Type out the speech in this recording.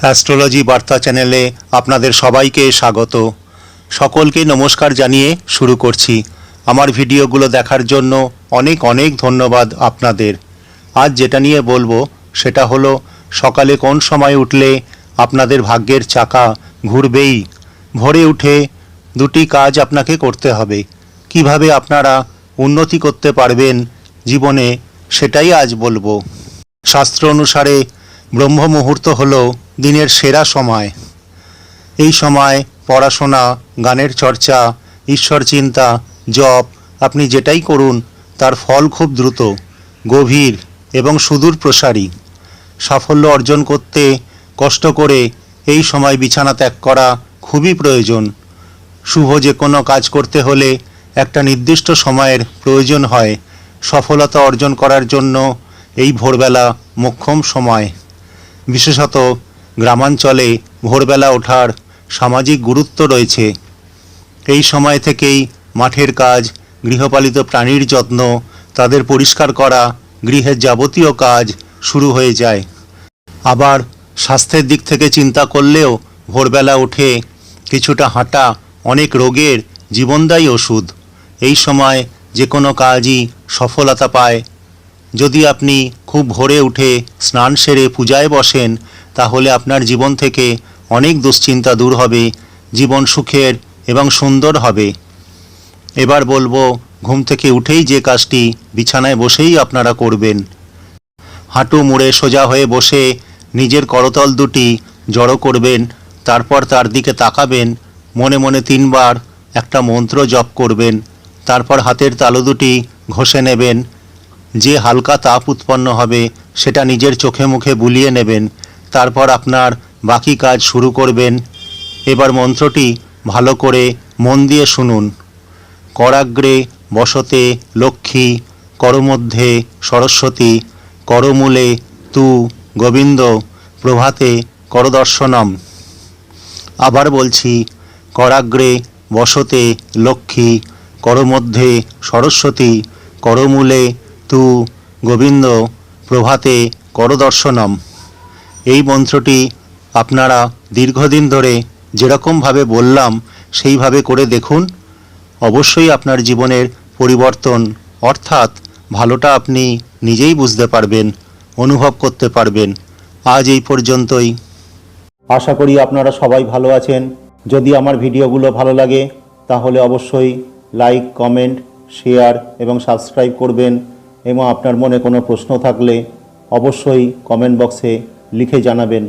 Astrology বার্তা চ্যানেলে আপনাদের সবাইকে স্বাগত। সকলকে নমস্কার জানিয়ে শুরু করছি। আমার ভিডিওগুলো দেখার জন্য অনেক অনেক ধন্যবাদ আপনাদের। আজ যেটা নিয়ে বলব, সেটা হলো, সকালে কোন সময় উঠলে আপনাদের ভাগ্যের চাকা ঘুরবেই? ভোরে উঠে দুটি কাজ আপনাকে করতে হবে। কীভাবে আপনারা উন্নতি করতে পারবেন জীবনে, সেটাই আজ বলব। শাস্ত্র অনুসারে ব্রহ্ম মুহূর্ত হল দিনের সেরা সময়। এই সময় পড়াশোনা, গানের চর্চা, ঈশ্বর চিন্তা, জপ, আপনি যেটাই করুন, তার ফল খুব দ্রুত, গভীর এবং সুদূর প্রসারী। সাফল্য অর্জন করতে, কষ্ট করে এই সময় বিছানা ত্যাগ করা খুবই প্রয়োজন। শুভ যে কোনো কাজ করতে হলে একটা নির্দিষ্ট সময়ের প্রয়োজন হয়। সফলতা অর্জন করার জন্য এই ভোরবেলা মোক্ষম সময়। বিশেষত গ্রামাঞ্চলে ভোরবেলা ওঠার সামাজিক গুরুত্ব রয়েছে। এই সময় থেকেই মাঠের কাজ, গৃহপালিত প্রাণীর যত্ন, তাদের পরিষ্কার করা, গৃহের যাবতীয় কাজ শুরু হয়ে যায়। আবার স্বাস্থ্যের দিক থেকে চিন্তা করলেও ভোরবেলা উঠে কিছুটা হাঁটা অনেক রোগের জীবনদায়ী ওষুধ। এই সময় যে কোনো কাজই সফলতা পায়। যদি আপনি খুব ভোরে উঠে স্নান সেরে পূজায় বসেন তাহলে আপনার জীবন থেকে অনেক দুশ্চিন্তা দূর হবে, জীবন সুখের এবং সুন্দর হবে। এবার বলব, ঘুম থেকে উঠেই যে কাজটি বিছানায় বসেই আপনারা করবেন। হাঁটু মুড়ে সোজা হয়ে বসে নিজের করতল দুটি জড়ো করবেন, তারপর তার দিকে তাকাবেন, মনে মনে তিনবার একটা মন্ত্র জপ করবেন, তারপর হাতের তালু দুটি ঘষে নেবেন, যে হালকা তাপ উৎপন্ন হবে সেটা নিজের চোখে মুখে বুলিয়ে নেবেন তারপর আপনার বাকি কাজ শুরু করবেন। এবার মন্ত্রটি ভালো করে মন দিয়ে শুনুন। করাগ্রে বসতে লক্ষ্মী, করমধ্যে সরস্বতী, করমূলে তু গোবিন্দ, প্রভাতে করদর্শনম। আবার বলছি, করাগ্রে বসতে লক্ষ্মী, করমধ্যে সরস্বতী, করমূলে তু গোবিন্দ, প্রভাতে করদর্শনম। এই মন্ত্রটি আপনারা দীর্ঘদিন ধরে যেরকমভাবে বললাম, সেইভাবে করে দেখুন। অবশ্যই আপনার জীবনের পরিবর্তন, অর্থাৎ ভালোটা আপনি নিজেই বুঝতে পারবেন, অনুভব করতে পারবেন। আজ এই পর্যন্তই। আশা করি আপনারা সবাই ভালো আছেন। যদি আমার ভিডিওগুলো ভালো লাগে, তাহলে অবশ্যই লাইক, কমেন্ট, শেয়ার এবং সাবস্ক্রাইব করবেন। এবং আপনার মনে কোনো প্রশ্ন থাকলে অবশ্যই কমেন্ট বক্সে লিখে জানাবেন।